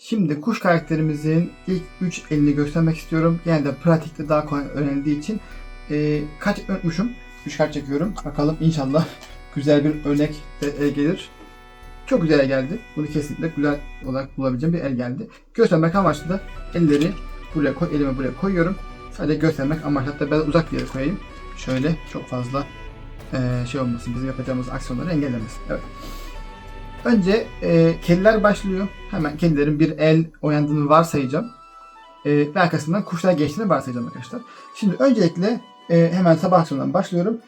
Şimdi kuş karakterimizin ilk 3 elini göstermek istiyorum. Genelde pratikte daha kolay öğrenildiği için e, kaç unutmuşum. 3 kart çekiyorum. Bakalım inşallah güzel bir örnek de el gelir. Çok güzel el geldi. Bunu kesinlikle güzel olarak bulabileceğim bir el geldi. Göstermek amaçlı da elleri buraya koy, elimi buraya koyuyorum. Sadece göstermek amaçlı hatta ben uzak bir yere koyayım. Şöyle çok fazla e, şey olmasın, bizim yapacağımız aksiyonları engellemesin. Evet. Önce e, kediler başlıyor. Hemen kedilerin bir el oynandığını varsayacağım. E, ve arkasından kuşlar geçtiğini varsayacağım arkadaşlar. Şimdi öncelikle e, hemen sabah aksiyonundan başlıyorum.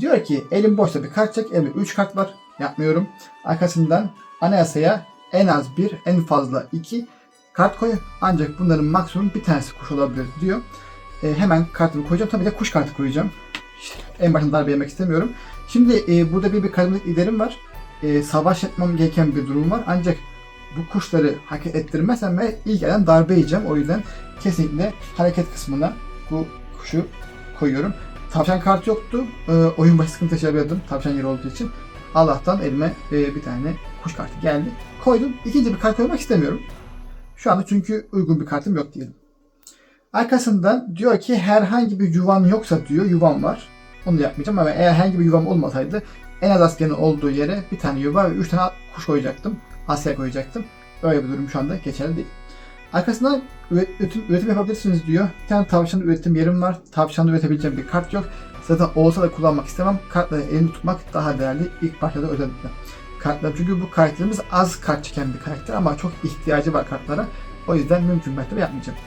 Diyor ki elim boşta bir kart çek. Elimde 3 kart var. Yapmıyorum. Arkasından anayasaya en az bir, en fazla iki kart koy. Ancak bunların maksimum bir tanesi kuş olabilir diyor. E, hemen kartımı koyacağım. Tabii de kuş kartı koyacağım. İşte en başında darbe yemek istemiyorum. Şimdi e, burada bir, bir karizmatik liderim var. E, savaş etmem gereken bir durum var. Ancak bu kuşları hareket ettirmezsem ve ilk elden darbe yiyeceğim. O yüzden kesinlikle hareket kısmına bu kuşu koyuyorum. Tavşan kart yoktu. E, oyun başı sıkıntı yaşayabilirdim tavşan yeri olduğu için. Allah'tan elime e, bir tane kuş kartı geldi. Koydum. İkinci bir kart koymak istemiyorum. Şu anda çünkü uygun bir kartım yok diyelim. Arkasından diyor ki herhangi bir yuvan yoksa diyor yuvam var. Onu yapmayacağım ama eğer herhangi bir yuvam olmasaydı en az askerin olduğu yere bir tane yuva ve üç tane kuş koyacaktım. Asker koyacaktım. Öyle bir durum şu anda geçerli değil. Arkasından üretim, üretim yapabilirsiniz diyor. Bir tane tavşan üretim yerim var. Tavşanda üretebileceğim bir kart yok. Zaten olsa da kullanmak istemem. Kartları elinde tutmak daha değerli. İlk başta da özellikle. Kartlar çünkü bu karakterimiz az kart çeken bir karakter ama çok ihtiyacı var kartlara. O yüzden mümkün mertebe yapmayacağım.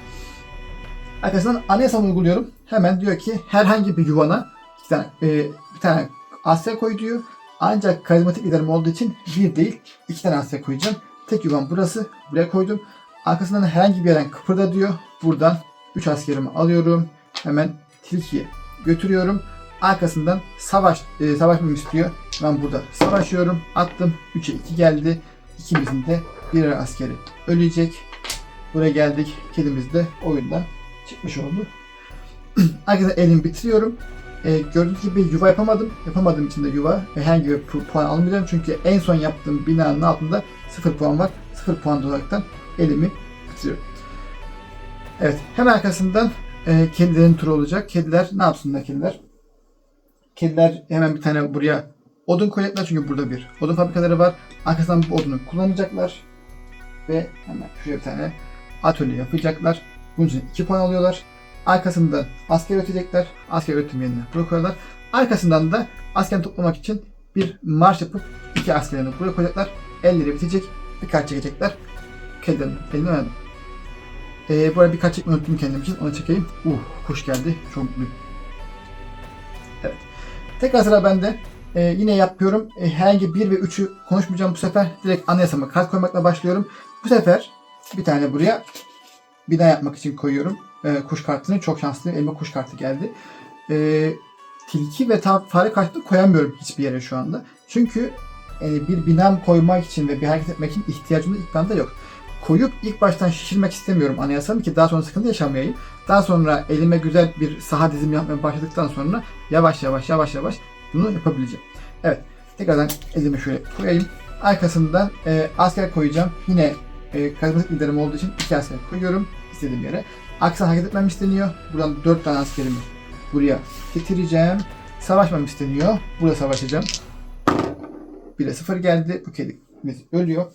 Arkasından anayasamı uyguluyorum. Hemen diyor ki herhangi bir yuvana iki tane, e, bir tane Asya koy diyor. Ancak karizmatik liderim olduğu için bir değil iki tane Asya koyacağım. Tek yuvam burası. Buraya koydum. Arkasından herhangi bir yerden kıpırda diyor. Buradan 3 askerimi alıyorum. Hemen tilkiye götürüyorum. Arkasından savaş e, savaşmamı istiyor. Ben burada savaşıyorum. Attım. 3'e 2 geldi. İkimizin de birer askeri ölecek. Buraya geldik. Kedimiz de oyundan çıkmış oldu. Arkadaşlar elimi bitiriyorum. Ee, gördüğünüz gibi yuva yapamadım. Yapamadığım için de yuva herhangi bir pu- puan almayacağım. Çünkü en son yaptığım binanın altında 0 puan var. 0 puan olaraktan elimi bitiriyorum. Evet. Hemen arkasından e, kedilerin turu olacak. Kediler ne yapsınlar kediler? Kediler hemen bir tane buraya odun koyacaklar. Çünkü burada bir odun fabrikaları var. Arkasından bu odunu kullanacaklar. Ve hemen şuraya bir tane atölye yapacaklar. Bunun için 2 puan alıyorlar. Arkasından asker ötecekler. Asker ötüm yerine bırakıyorlar. Arkasından da asker toplamak için bir marş yapıp iki askerini buraya koyacaklar. Elleri bitecek. Birkaç çekecekler. Kedilerin elini verdim. Ee, bu arada birkaç çekmeyi unuttum kendim için. Onu çekeyim. Uh kuş geldi. Çok mutluyum. Evet. Tekrar sıra bende. Ee, yine yapıyorum. Ee, herhangi bir ve üçü konuşmayacağım bu sefer. Direkt anayasama kart koymakla başlıyorum. Bu sefer bir tane buraya bina yapmak için koyuyorum. Ee, kuş kartını çok şanslıyım. Elime kuş kartı geldi. Ee, tilki ve ta- fare kartını koyamıyorum hiçbir yere şu anda. Çünkü yani bir binam koymak için ve bir hareket etmek için ihtiyacım da ilk planda yok. Koyup ilk baştan şişirmek istemiyorum anayasamı ki daha sonra sıkıntı yaşamayayım. Daha sonra elime güzel bir saha dizimi yapmaya başladıktan sonra yavaş yavaş yavaş yavaş bunu yapabileceğim. Evet. Tekrardan elimi şöyle koyayım. Arkasından e, asker koyacağım. Yine e, karizmatik liderim olduğu için iki asker koyuyorum istediğim yere. Aksi hareket etmem isteniyor. Buradan 4 tane askerimi buraya getireceğim. Savaşmam isteniyor. Burada savaşacağım. 1'e 0 geldi. Bu kedimiz ölüyor.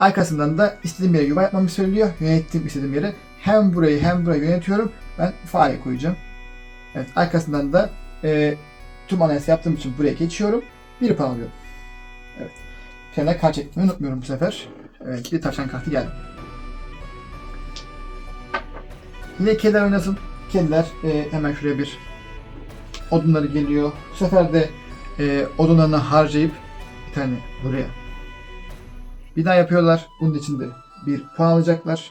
Arkasından da istediğim yere yuva yapmamı söylüyor. Yönettiğim istediğim yere hem burayı hem burayı yönetiyorum. Ben fare koyacağım. Evet, arkasından da e, tüm analiz yaptığım için buraya geçiyorum. Bir puan alıyorum. Evet. Tane kart çekmeyi unutmuyorum bu sefer. Evet, bir tavşan kartı geldi. Yine kediler oynasın. Kediler e, hemen şuraya bir odunları geliyor. Bu sefer de e, odunlarını harcayıp bir tane buraya bir daha yapıyorlar. Bunun için de bir puan alacaklar.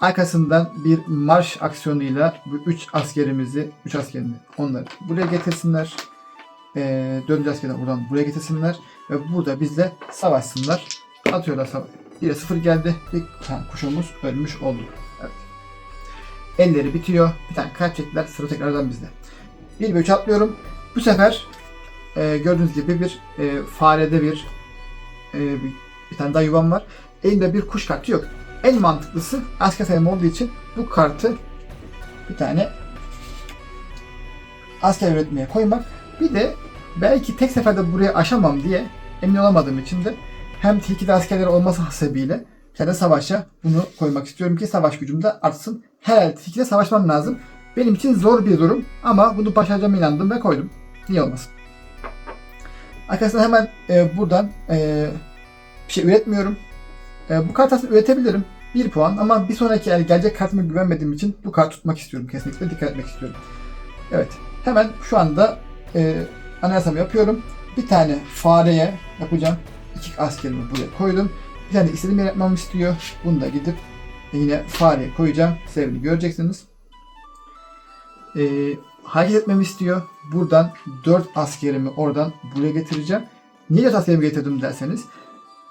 Arkasından bir marş aksiyonuyla bu 3 askerimizi, 3 askerini onları buraya getirsinler. Ee, 4. askerden buradan buraya getirsinler. Ve burada bizle savaşsınlar. Atıyorlar savaş. 1'e 0 geldi. Bir kuşumuz ölmüş oldu. Elleri bitiyor. Bir tane kart çektiler. Sıra tekrardan bizde. 1 ve 3 atlıyorum. Bu sefer e, gördüğünüz gibi bir e, farede bir, e, bir bir tane daha yuvam var. elimde bir kuş kartı yok. En mantıklısı asker sayım olduğu için bu kartı bir tane asker üretmeye koymak. Bir de belki tek seferde buraya aşamam diye emin olamadığım için de hem tilkide askerleri olması hasebiyle kendi savaşa bunu koymak istiyorum ki savaş gücüm de artsın. Herhalde tilkide savaşmam lazım. Benim için zor bir durum ama bunu başaracağıma inandım ve koydum. Niye olmasın? Arkasından hemen e, buradan e, bir şey üretmiyorum. E, bu kart aslında üretebilirim. 1 puan ama bir sonraki el gelecek kartıma güvenmediğim için bu kartı tutmak istiyorum. Kesinlikle dikkat etmek istiyorum. Evet. Hemen şu anda e, anayasamı yapıyorum. Bir tane fareye yapacağım. İki askerimi buraya koydum. Bir tane istediğim yere yapmamı istiyor. Bunu da gidip yine fareye koyacağım. Sevgili göreceksiniz. E, hareket etmemi istiyor. Buradan 4 askerimi oradan buraya getireceğim. Niye 4 askerimi getirdim derseniz.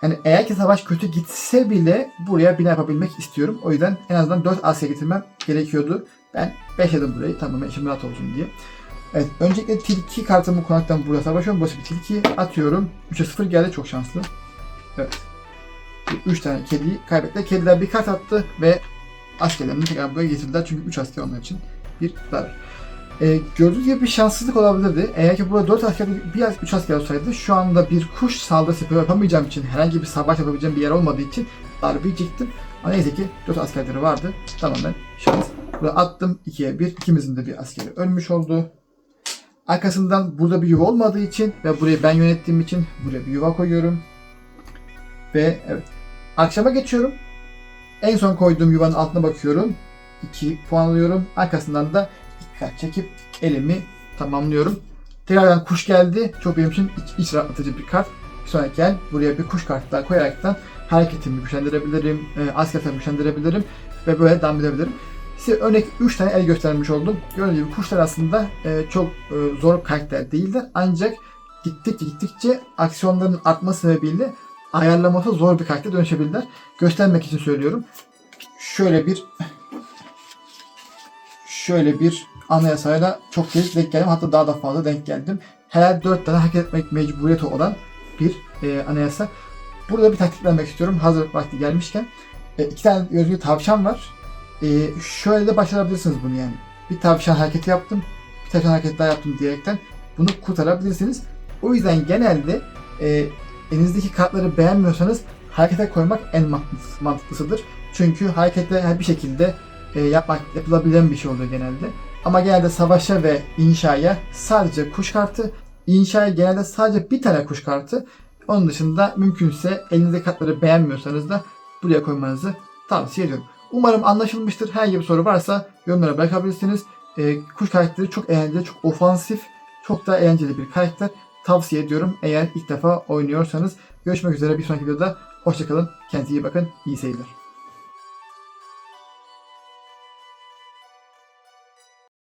Yani eğer ki savaş kötü gitse bile buraya bina yapabilmek istiyorum. O yüzden en azından 4 asker getirmem gerekiyordu. Ben 5 edim burayı tamam içim rahat olsun diye. Evet öncelikle tilki kartımı konaktan buraya savaşıyorum. Burası bir tilki atıyorum. 3'e 0 geldi çok şanslı. Evet. 3 tane kediyi kaybetti. Kediler bir kart attı ve askerlerini tekrar buraya getirdiler. Çünkü 3 asker onlar için bir zarar. Ee, gördüğünüz gibi bir şanssızlık olabilirdi. Eğer ki burada 4 asker, bir 3 asker olsaydı şu anda bir kuş saldırısı yapamayacağım için, herhangi bir savaş yapabileceğim bir yer olmadığı için darbe yiyecektim. Ama neyse ki 4 askerleri vardı. Tamamen şans. Burada attım 2'ye 1. İkimizin de bir askeri ölmüş oldu. Arkasından burada bir yuva olmadığı için ve burayı ben yönettiğim için buraya bir yuva koyuyorum. Ve evet. Akşama geçiyorum. En son koyduğum yuvanın altına bakıyorum. 2 puan alıyorum. Arkasından da dikkat çekip elimi tamamlıyorum. Tekrardan kuş geldi. Çok benim için iç, iç rahatlatıcı bir kart. Sonraki el buraya bir kuş kartı daha koyaraktan hareketimi güçlendirebilirim, e, asker sayımı güçlendirebilirim ve böyle devam edebilirim. Size örnek 3 tane el göstermiş oldum. Gördüğünüz gibi kuşlar aslında e, çok e, zor karakter değildir. Ancak gittikçe gittikçe aksiyonların artması sebebiyle ayarlaması zor bir karakter dönüşebilirler. Göstermek için söylüyorum. Şöyle bir şöyle bir anayasayla çok kez denk geldim. Hatta daha da fazla denk geldim. Her 4 tane hareket etmek mecburiyeti olan bir e, anayasa. Burada bir taktik vermek istiyorum. Hazır vakti gelmişken. E, iki tane gözlü tavşan var. E, şöyle de başarabilirsiniz bunu yani. Bir tavşan hareketi yaptım. Bir tavşan hareketi daha yaptım diyerekten bunu kurtarabilirsiniz. O yüzden genelde e, elinizdeki kartları beğenmiyorsanız harekete koymak en mantıklısı- mantıklısıdır. Çünkü harekette bir şekilde e, yapmak yapılabilen bir şey oluyor genelde. Ama genelde savaşa ve inşaya sadece kuş kartı, inşaya genelde sadece bir tane kuş kartı. Onun dışında mümkünse elinizdeki kartları beğenmiyorsanız da buraya koymanızı tavsiye ediyorum. Umarım anlaşılmıştır. Herhangi bir soru varsa yorumlara bırakabilirsiniz. E, kuş karakteri çok eğlenceli, çok ofansif, çok da eğlenceli bir karakter. Tavsiye ediyorum eğer ilk defa oynuyorsanız. Görüşmek üzere bir sonraki videoda. Hoşçakalın. Kendinize iyi bakın. İyi seyirler.